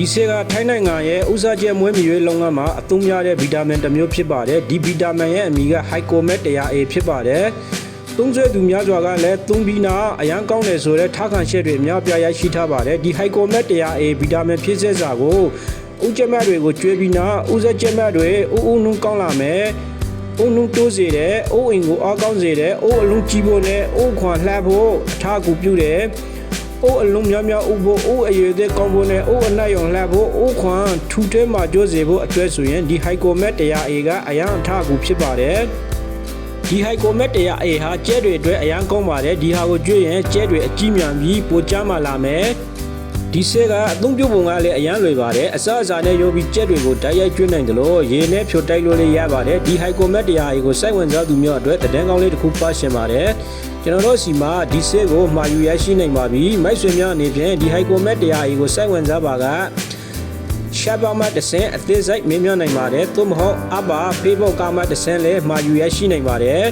ဒီဆေးကထိုင်းနိုင်ငံရဲ့ဥစားကျဲမွေးမြူရေးလုပ်ငန်းမှာအသုံးများတဲ့ဗီတာမင်တစ်မျိုးဖြစ်ပါတယ်ဒီဗီတာမင်ရဲ့အမည်က Hycomet 100A ဖြစ်ပါတယ်သုံးဆွဲသူများစွာကလည်းသုံးပြီးနာအရန်ကောင်းတယ်ဆိုတဲ့ထားခံချက်တွေအများပြားရရှိထားပါတယ်ဒီ Hycomet 100A ဗီတာမင်ဖြစ်စေစာကိုဥကျက်မတ်တွေကိုကျွေးပြီးနာဥစက်ကျက်မတ်တွေဥဥနှုံကောင်းလာမယ်အုံနှုံတိုးစေတယ်။အိုးအိမ်ကိုအားကောင်းစေတယ်။အိုးအလုံးကြီးဖို့နဲ့အိုးခွန်လှပ်ဖို့အထားကူပြုတယ်။ အိုးအလုံးများများဥဖို့အိုးအရွယ်သက်ကောင်းဖို့နဲ့အိုးအနက်ရောင်လှပ်ဖို့အိုးခွန်ထူထဲမှာကျိုးစေဖို့အတွက်ဆိုရင်ဒီ Hycomet 100A ကအရန်အထားကူဖြစ်ပါတယ်။ဒီ Hycomet 100A ဟာကျဲတွေအတွက်အရန်ကောင်းပါတယ်။ဒီဟာကိုကျွေးရင်ကျဲတွေအကြီးမြန်ပြီးပိုကျမ်းမာလာမယ်။ ဒီဆဲကအသုံးပြုပုံကလည်းအရန်လွယ်ပါတယ်အစအစာနဲ့ရောပြီးကြက်တွေကိုတိုက်ရိုက်ကျွေးနိုင်တယ်လို့ရေနဲ့ဖြိုတိုက်လို့လည်းရပါတယ်ဒီ Hycomet တရားကြီးကိုစိုက်ဝင်စားသူမျိုးအတွက်တည်င်းကောင်းလေးတစ်ခုပါရှင်ပါတယ်ကျွန်တော်တို့စီမှာဒီဆဲကိုမှာယူရရှိနိုင်ပါပြီမိုက်ဆွေများအနေဖြင့်ဒီ Hycomet တရားကြီးကိုစိုက်ဝင်စားပါကရှာပါမတဆင်အသေးစိတ်မင်းများနိုင်ပါတယ်သို့မဟုတ်အဘ Facebook ကမှတဆင်လည်းမှာယူရရှိနိုင်ပါတယ်